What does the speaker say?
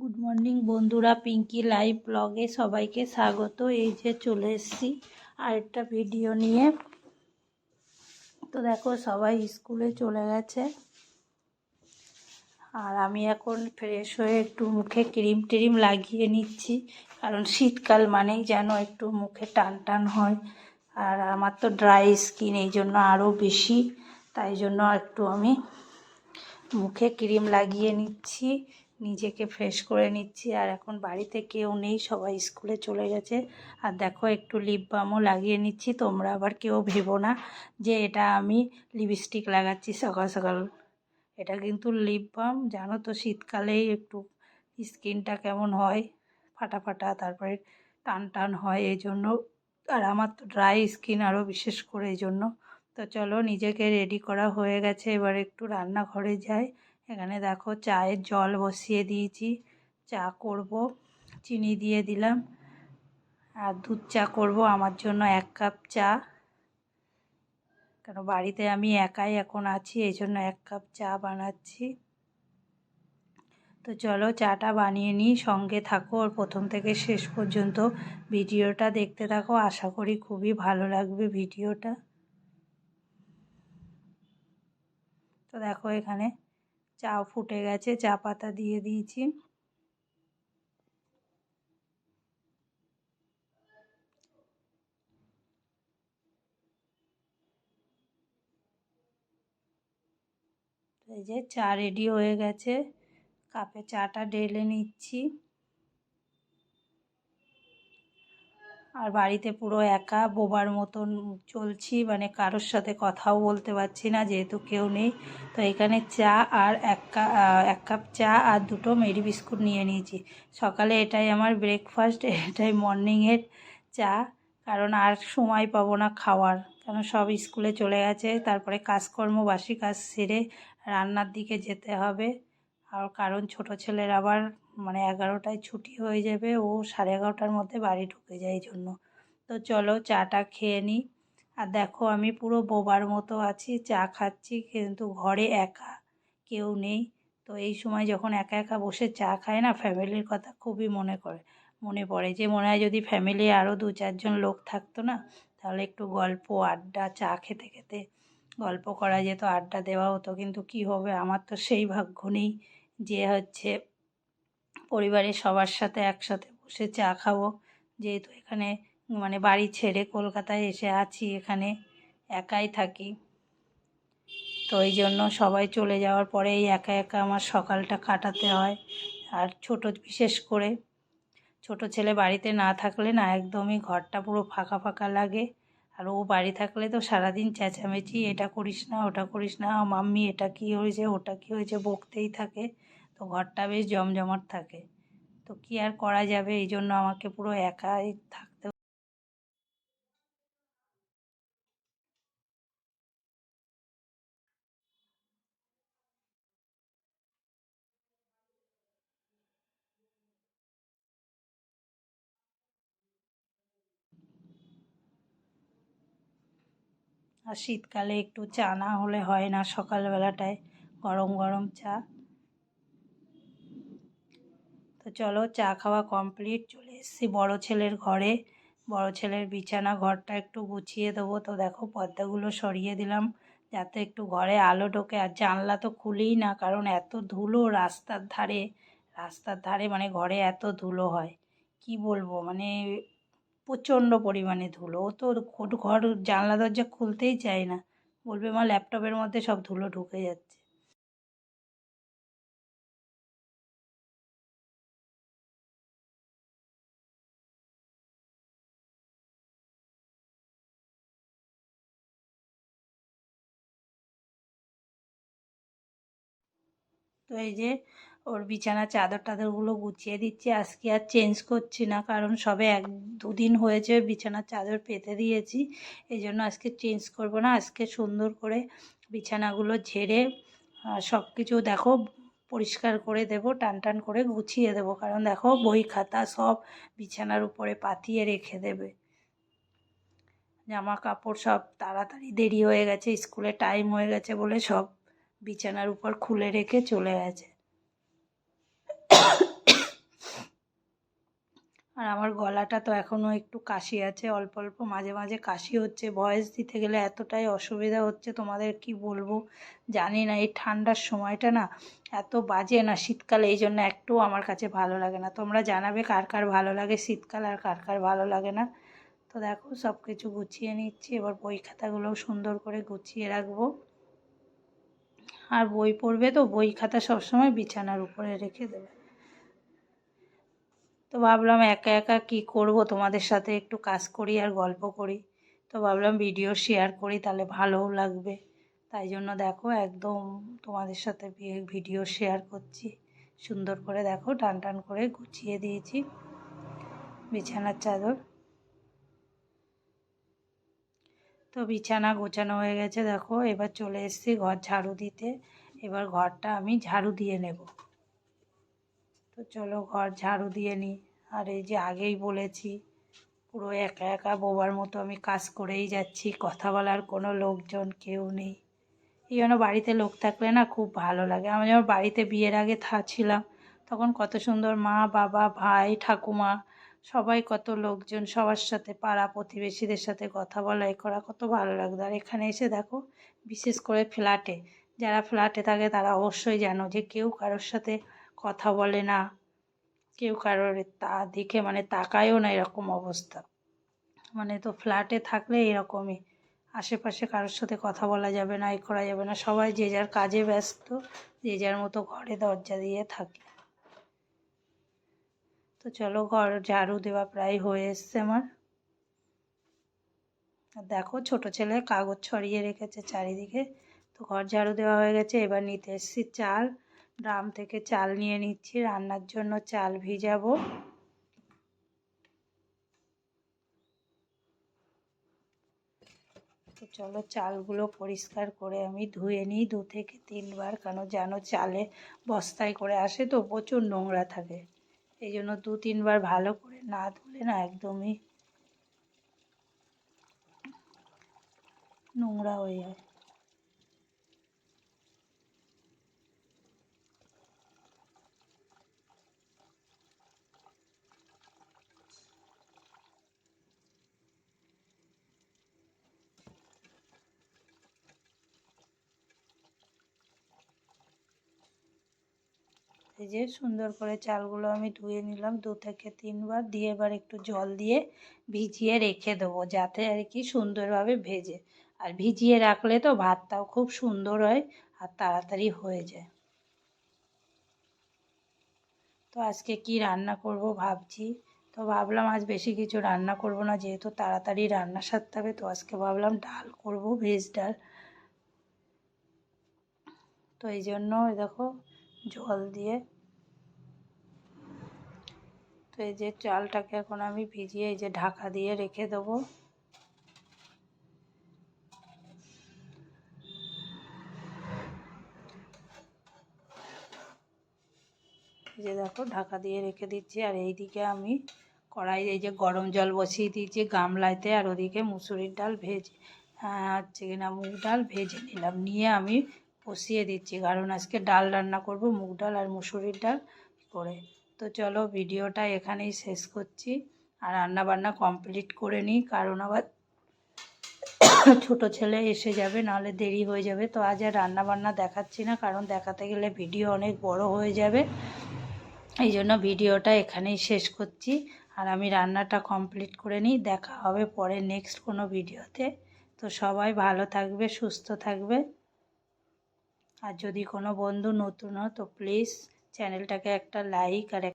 Good morning বন্ধুরা। Pinki live ব্লগে সবাইকে স্বাগত। এই যে চলে এসেছি আরেকটা ভিডিও নিয়ে। তো দেখো, সবাই স্কুলে চলে গেছে। আর আমি এখন ফ্রেশ হয়ে একটু মুখে ক্রিম ট্রিম লাগিয়ে নিচ্ছি। কারণ শীতকাল মানেই যেন একটু মুখে টান টান হয়। আর আমার তো ড্রাই স্কিন এই জন্য আরও বেশি। তাই জন্য একটু আমি মুখে ক্রিম লাগিয়ে নিচ্ছি। নিজেকে ফ্রেশ করে নিচ্ছি। আর এখন বাড়িতে কেউ নেই, সবাই স্কুলে চলে গেছে। আর দেখো, একটু লিপ বামও লাগিয়ে নিচ্ছি। তোমরা আবার কেউ ভেবো না যে এটা আমি লিপস্টিক লাগাচ্ছি সকাল সকাল। এটা কিন্তু লিপ বাম জানো তো শীতকালেই একটু স্কিনটা কেমন হয়, ফাটা ফাটা, তারপরে টান টান হয় এই জন্য আর আমার তো ড্রাই স্কিন আরও বিশেষ করে এই জন্য তো চলো, নিজেকে রেডি করা হয়ে গেছে। এবার একটু রান্নাঘরে যাই। এখানে দেখো চায়ের জল বসিয়ে দিয়েছি। চা করব, চিনি দিয়ে দিলাম। আর দুধ চা করব, আমার জন্য এক কাপ চা। কেন বাড়িতে আমি একাই এখন আছি, এই জন্য এক কাপ চা বানাচ্ছি। তো চলো চাটা বানিয়ে নিই, সঙ্গে থাকো। আর প্রথম থেকে শেষ পর্যন্ত ভিডিওটা দেখতে থাকো। আশা করি খুবই ভালো লাগবে ভিডিওটা। তো দেখো এখানে চা ফুটে গেছে, চা পাতা দিয়ে দিয়েছি। এই যে চা রেডি হয়ে গেছে, কাপে চাটা ঢেলে নিচ্ছি। আর বাড়িতে পুরো একা বোবার মতন চলছি মানে কারোর সাথে কথাও বলতে পারছি না, যেহেতু কেউ নেই। তো এখানে চা আর এক কাপ এক কাপ চা আর দুটো মেরি বিস্কুট নিয়ে নিয়েছি। সকালে এটাই আমার ব্রেকফাস্ট এটাই মর্নিংয়ের চা। কারণ আর সময় পাবো না খাওয়ার। কারণ সব স্কুলে চলে গেছে, তারপরে কাজকর্ম, বাসি কাজ সেরে রান্নার দিকে যেতে হবে। আর কারণ ছোট ছেলের আবার মানে এগারোটায় ছুটি হয়ে যাবে, ও সাড়ে এগারোটার মধ্যে বাড়ি ঢুকে যায় এই জন্য। তো চলো চাটা খেয়ে নিই আর দেখো আমি পুরো বোবার মতো আছি, চা খাচ্ছি, কিন্তু ঘরে একা কেউ নেই। তো এই সময় যখন একা একা বসে চা খায় না, ফ্যামিলির কথা খুবই মনে করে, মনে পড়ে। যে মনে হয় যদি ফ্যামিলি আরও দু চারজন লোক থাকতো না, তাহলে একটু গল্প, আড্ডা, চা খেতে খেতে গল্প করা যেত, আড্ডা দেওয়া হতো। কিন্তু কি হবে? আমার তো সেই ভাগ্য নেই যে হচ্ছে পরিবারের সবার সাথে একসাথে বসে চা খাব। যেহেতু এখানে মানে বাড়ি ছেড়ে কলকাতায় এসে আছি, এখানে একাই থাকি। তো এই জন্য সবাই চলে যাওয়ার পরে এই একা একা আমার সকালটা কাটাতে হয়। আর ছোট, বিশেষ করে ছোট ছেলে বাড়িতে না থাকলে না একদমই ঘরটা পুরো ফাঁকা ফাঁকা লাগে। আর ও বাড়ি থাকলে তো সারাদিন চেঁচামেচি, এটা করিস না, ওটা করিস না, মাম্মি, এটা কী হয়েছে, ওটা কী হয়েছে? বকতেই থাকে। তো ঘরটা বেশ জমজমাট থাকে। তো কি আর করা যাবে? এই জন্য আমাকে পুরো একাই থাকতে আর শীতকালে একটু চা না হলে হয় না সকালবেলাটায় গরম গরম চা। তো চলো চা খাওয়া কমপ্লিট চলে এসেছি বড়ো ছেলের ঘরে। বড়ো ছেলের বিছানা ঘরটা একটু গুছিয়ে দেবো। তো দেখো পর্দাগুলো সরিয়ে দিলাম যাতে একটু ঘরে আলো ঢোকে। আর জানলা তো খুলেই না, কারণ এত ধুলো রাস্তার ধারে। রাস্তার ধারে মানে ঘরে এত ধুলো হয়। কি বলব? মানে প্রচণ্ড পরিমাণে ধুলো। ও তো ঘর, জানলা দরজা খুলতেই চায় না। বলবে আমার ল্যাপটপের মধ্যে সব ধুলো ঢুকে যাচ্ছে। তো এই যে ওর বিছানা চাদর টাদরগুলো গুছিয়ে দিচ্ছি। আজকে আর চেঞ্জ করছি না, কারণ সবে এক দুদিন হয়েছে বিছানার চাদর পেতে দিয়েছি। এই জন্য আজকে চেঞ্জ করব না, আজকে সুন্দর করে বিছানাগুলো ঝেড়ে সব কিছু দেখো, পরিষ্কার করে দেব, টান টান করে গুছিয়ে দেব। কারণ দেখো বই খাতা সব বিছানার উপরে পাতিয়ে রেখে দেবে। জামা কাপড় সব তাড়াতাড়ি দেরি হয়ে গেছে, স্কুলে টাইম হয়ে গেছে বলে সব বিছানার উপর খুলে রেখে চলে গেছে। আর আমার গলাটা তো এখনও একটু কাশি আছে, অল্প অল্প, মাঝে মাঝে কাশি হচ্ছে। ভয়েস দিতে গেলে এতটাই অসুবিধা হচ্ছে, তোমাদের কি বলব? জানি না, এই ঠান্ডার সময়টা না এত বাজে না শীতকাল, এই জন্য একটুও আমার কাছে ভালো লাগে না। তোমরা জানাবে কার কার ভালো লাগে শীতকাল আর কার কার ভালো লাগে না। তো দেখো সব কিছু গুছিয়ে নিচ্ছি, এবার বই খাতাগুলোও সুন্দর করে গুছিয়ে রাখব। আর বই পড়বে তো, বই খাতা সবসময় বিছানার উপরে রেখে দেবে। তো ভাবলাম একা একা কি করব, তোমাদের সাথে একটু কাজ করি আর গল্প করি। তো ভাবলাম ভিডিও শেয়ার করি, তাহলে ভালোও লাগবে। তাই জন্য দেখো একদম তোমাদের সাথে ভিডিও শেয়ার করছি। সুন্দর করে দেখো, টান টান করে গুছিয়ে দিয়েছি। বিছানার চাদর। তো বিছানা গোছানো হয়ে গেছে, দেখো। এবার চলে এসেছি ঘর ঝাড়ু দিতে। এবার ঘরটা আমি ঝাড়ু দিয়ে নেব। তো চলো ঘর ঝাড়ু দিয়ে নিই। আর এই যে আগেই বলেছি, পুরো একা একা বোবার মতো আমি কাজ করেই যাচ্ছি। কথা বলার কোনো লোকজন কেউ নেই। এই জন্য বাড়িতে লোক থাকলে না খুব ভালো লাগে। আমি যখন বাড়িতে বিয়ের আগে ছিলাম, তখন কত সুন্দর মা, বাবা, ভাই, ঠাকুমা সবাই কত লোকজন সবার সাথে, পাড়া প্রতিবেশীদের সাথে কথা বলা, এ করা কত ভালো লাগতো। আর এখানে এসে দেখো, বিশেষ করে ফ্ল্যাটে, যারা ফ্ল্যাটে থাকে তারা অবশ্যই জানো যে কেউ কারোর সাথে কথা বলে না, কেউ কারোর তা দেখে মানে তাকায়ও না এরকম অবস্থা। মানে তো ফ্ল্যাটে থাকলে এরকমই, আশেপাশে কারোর সাথে কথা বলা যাবে না, এ করা যাবে না, সবাই যে যার কাজে ব্যস্ত, যে যার মতো ঘরে দরজা দিয়ে থাকে। তো চলো ঘর ঝাড়ু দেওয়া প্রায় হয়ে এসছে আমার। দেখো, ছোট ছেলে কাগজ ছড়িয়ে রেখেছে চারিদিকে। তো ঘর ঝাড়ু দেওয়া হয়ে গেছে, এবার নিতে এসছি চাল। ড্রাম থেকে চাল নিয়ে নিচ্ছি, রান্নার জন্য চাল ভিজাবো। তো চলো চালগুলো পরিষ্কার করে আমি ধুয়ে নিই দু থেকে তিনবার, কেন যেন চালে বস্তায় করে আসে তো প্রচুর নোংরা থাকে। এই জন্য দু তিনবার ভালো করে না ধুলে না একদমই নোংরা হয়ে যায়। এই যে সুন্দর করে চালগুলো আমি ধুয়ে নিলাম, দু থেকে তিনবার দিয়ে এবার একটু জল দিয়ে ভিজিয়ে রেখে দেবো যাতে আর কি সুন্দরভাবে ভেজে। আর ভিজিয়ে রাখলে তো ভাতটাও খুব সুন্দর হয় আর তাড়াতাড়ি হয়ে যায়। তো আজকে কি রান্না করব ভাবছি। তো ভাবলাম আজ বেশি কিছু রান্না করব না, যেহেতু তাড়াতাড়ি রান্না সারতে হবে, তো আজকে ভাবলাম ডাল করব, ভেজ ডাল। তো এই জন্য দেখো জল দিয়ে। তো এই যে চালটাকে এখন আমি ভিজিয়ে এই যে ঢাকা দিয়ে রেখে দেবো। যে দেখো, ঢাকা দিয়ে রেখে দিচ্ছি। আর এইদিকে আমি কড়াই এই যে গরম জল বসিয়ে দিয়েছি গামলাইতে আর ওদিকে মুসুরির ডাল ভেজে হচ্ছে কিনা, মুগ ডাল ভেজে নিলাম। নিয়ে আমি বসিয়ে দিচ্ছি, কারণ আজকে ডাল রান্না করব, মুগ ডাল আর মুসুরির ডাল করে। তো চলো ভিডিওটা এখানেই শেষ করছি আর রান্না বান্না কমপ্লিট করে নিই, কারণ আবার ছোট ছেলে এসে যাবে, নাহলে দেরি হয়ে যাবে। তো আজ আর রান্না বান্না দেখাচ্ছি না, কারণ দেখাতে গেলে ভিডিও অনেক বড় হয়ে যাবে। এই জন্য ভিডিওটা এখানেই শেষ করছি আর আমি রান্নাটা কমপ্লিট করে নিই, দেখা হবে পরে নেক্সট কোনো ভিডিওতে। তো সবাই ভালো থাকবে, সুস্থ থাকবে। আর যদি কোনো বন্ধু নতুন হয় তো প্লিজ চ্যানেলটাকে একটা লাইক আর